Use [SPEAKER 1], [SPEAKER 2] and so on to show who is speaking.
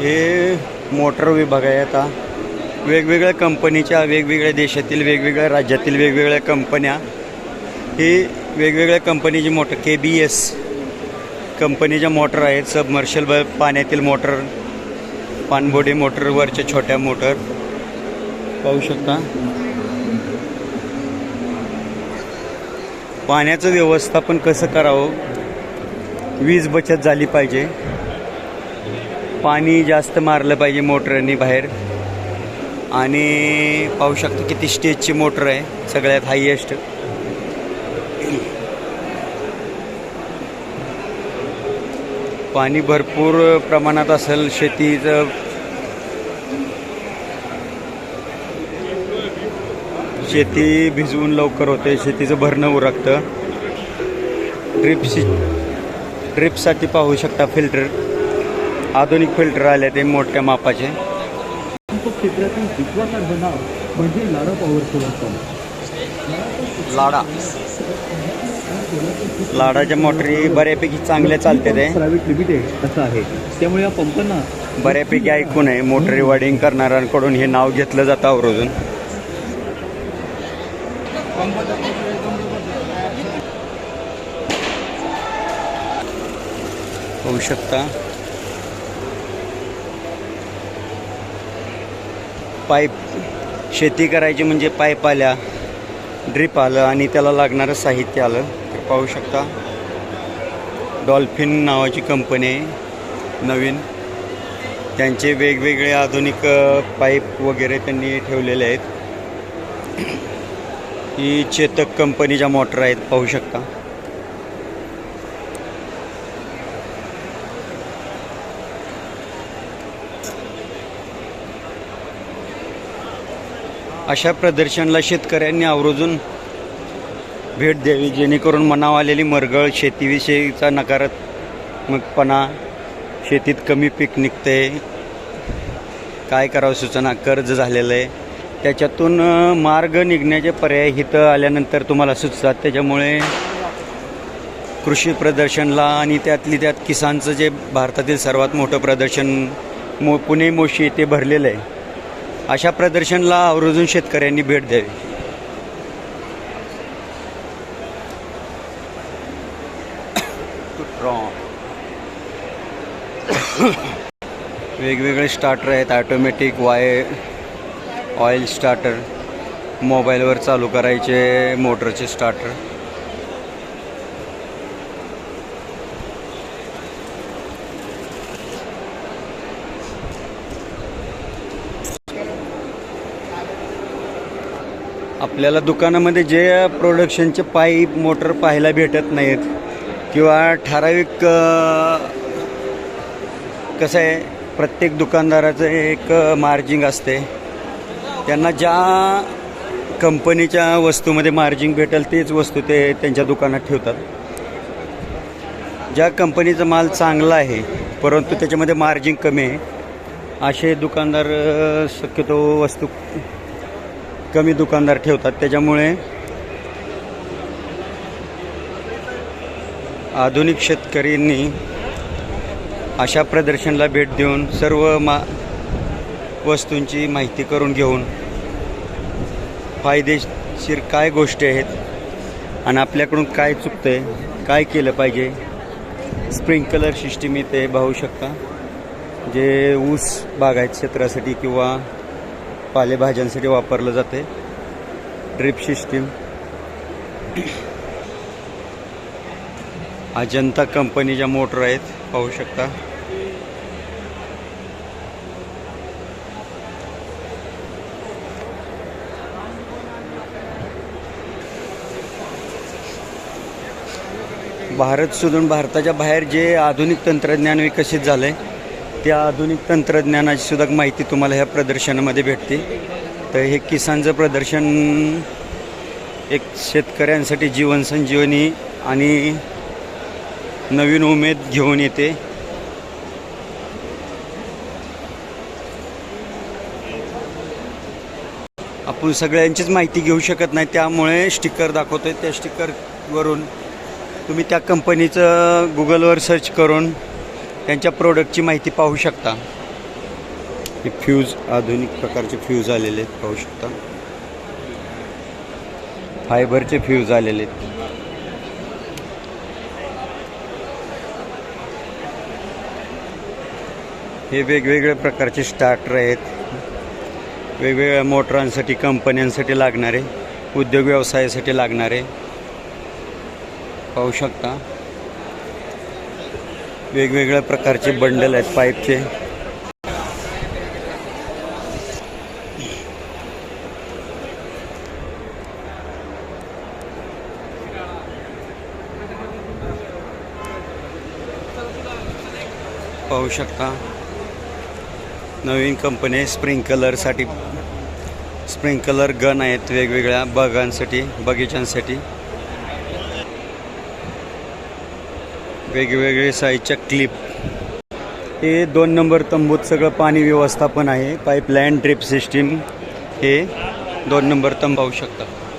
[SPEAKER 1] हे मोटर विभाग आहे आता. वेगवेगळ्या कंपनीच्या वेगवेगळ्या देशातील वेगवेगळ्या राज्यातील वेगवेगळ्या कंपन्या. ही वेगवेगळ्या कंपनीची मोटर के बी एस कंपनीच्या मोटर आहेत. सबमर्शल ब पाण्यातील मोटर पाणबोडी मोटरवरच्या छोट्या मोटर. पाहू शकता. पाण्याचं व्यवस्थापन कसं करावं? वीज बचत झाली पाहिजे. पाणी जास्त मारलं पाहिजे मोटरनी बाहेर. आणि पाहू शकतो किती स्टेजची मोटर आहे सगळ्यात हायेस्ट पाणी भरपूर प्रमाणात असेल शेतीचं. शेती भिजवून लवकर होते शेतीचं भरणं उरकतं. ड्रिप सि ड्रिपसाठी पाहू शकता फिल्टर आधुनिक फिल्टर आले ते मोठ्या मापाचे.
[SPEAKER 2] तो क्षेत्रातील विश्वासार्ह नाव म्हणजे लाडा पॉवर सोलर
[SPEAKER 1] लाडा. लाडाच्या मोटरी बऱ्यापैकी चांगल्या चालते ते.
[SPEAKER 2] प्रायव्हेट लिमिटेड असं आहे. त्यामुळे या पंपांना
[SPEAKER 1] बऱ्यापैकी ऐकून आहे मोटरी वाडिंग करणाऱ्यांकडून हे नाव घेतलं जातं आवर्जून. होऊ शकता. पाईप शेती करायची म्हणजे पाईप आल्या ड्रीप आलं आणि त्याला लागणारं साहित्य आलं. तर पाहू शकता डॉल्फिन नावाची कंपनी आहे नवीन. त्यांचे वेगवेगळे आधुनिक पाईप वगैरे त्यांनी ठेवलेले आहेत. ही चेतक कंपनीच्या मोटर आहेत पाहू शकता. अशा प्रदर्शनला शेतकऱ्यांनी आवर्जून भेट द्यावी जेणेकरून मनाव आलेली मरगळ शेतीविषयीचा नकारात्मकपणा शेतीत कमी पीक निघते काय करावं सूचना कर्ज झालेलं आहे. त्याच्यातून मार्ग निघण्याचे पर्याय इथं आल्यानंतर तुम्हाला सुचतात. त्याच्यामुळे कृषी प्रदर्शनला आणि त्यातली त्यात किसानचं जे भारतातील सर्वात मोठं प्रदर्शन मो पुणे मोशी येथे भरलेलं आहे. अशा प्रदर्शनला आवर्जून शेतकऱ्यांनी भेट द्यावी. वेगवेगळे स्टार्टर आहेत ॲटोमॅटिक वाय ऑइल स्टार्टर मोबाईलवर चालू करायचे मोटरचे स्टार्टर आपल्याला दुकानामध्ये जे प्रोडक्शनचे पाईप मोटर पाहायला भेटत नाहीत किंवा ठराविक कसं आहे प्रत्येक दुकानदाराचं एक मार्जिंग असते. त्यांना ज्या कंपनीच्या वस्तूमध्ये मार्जिंग भेटेल तेच वस्तू ते त्यांच्या दुकानात ठेवतात. ज्या कंपनीचा माल चांगला आहे परंतु त्याच्यामध्ये मार्जिंग कमी आहे असे दुकानदार शक्यतो वस्तू कमी दुकानदार ठेवतात. त्याच्यामुळे आधुनिक शेतकऱ्यांनी अशा प्रदर्शनला भेट देऊन सर्व मा वस्तूंची माहिती करून घेऊन फायदेशीर काय गोष्टी आहेत आणि आपल्याकडून काय चुकतंय काय केलं पाहिजे स्प्रिंकलर सिस्टीम इथे पाहू शकता. जे ऊस बागायत क्षेत्रासाठी किंवा पालेभाज्यांसाठी वापरलं जाते. Drip system. अजंता कंपनीच्या मोटर आहेत पाहू शकता. भारत सोडून भारताच्या बाहेर जे आधुनिक तंत्रज्ञान विकसित झालं आहे त्या आधुनिक तंत्रज्ञानाची सुद्धा माहिती तुम्हाला ह्या प्रदर्शनामध्ये भेटते. तर हे किसानचं प्रदर्शन एक शेतकऱ्यांसाठी जीवनसंजीवनी आणि नवीन उमेद घेऊन येते. आपण सगळ्यांचीच माहिती घेऊ शकत नाही त्यामुळे स्टिकर दाखवतोय. त्या स्टिकरवरून तुम्ही त्या कंपनीचं गुगलवर सर्च करून त्यांच्या प्रोडक्टची माहिती पाहू शकता. हे फ्यूज आधुनिक प्रकारचे फ्यूज आलेले आहेत पाहू शकता. फायबरचे फ्यूज आलेले आहेत. हे वेगवेगळ्या प्रकारचे स्टार्टर आहेत. वेगवेगळ्या मोटरांसाठी कंपन्यांसाठी लागणारे उद्योग व्यवसायासाठी लागणारे. पाहू शकता. वेगवेगळ्या प्रकारचे बंडल आहेत पाईपचे. पाहू शकता नवीन कंपनी स्प्रिंकलरसाठी स्प्रिंकलर गन आहेत वेगवेगळ्या बागांसाठी बगीचांसाठी वेगवेगळे साईजच्या क्लिप हे दोन नंबर तंबूत सगळं पाणी व्यवस्थापन आहे. पाईपलाईन ड्रिप सिस्टीम हे दोन नंबर तंबावू शकतात. शकता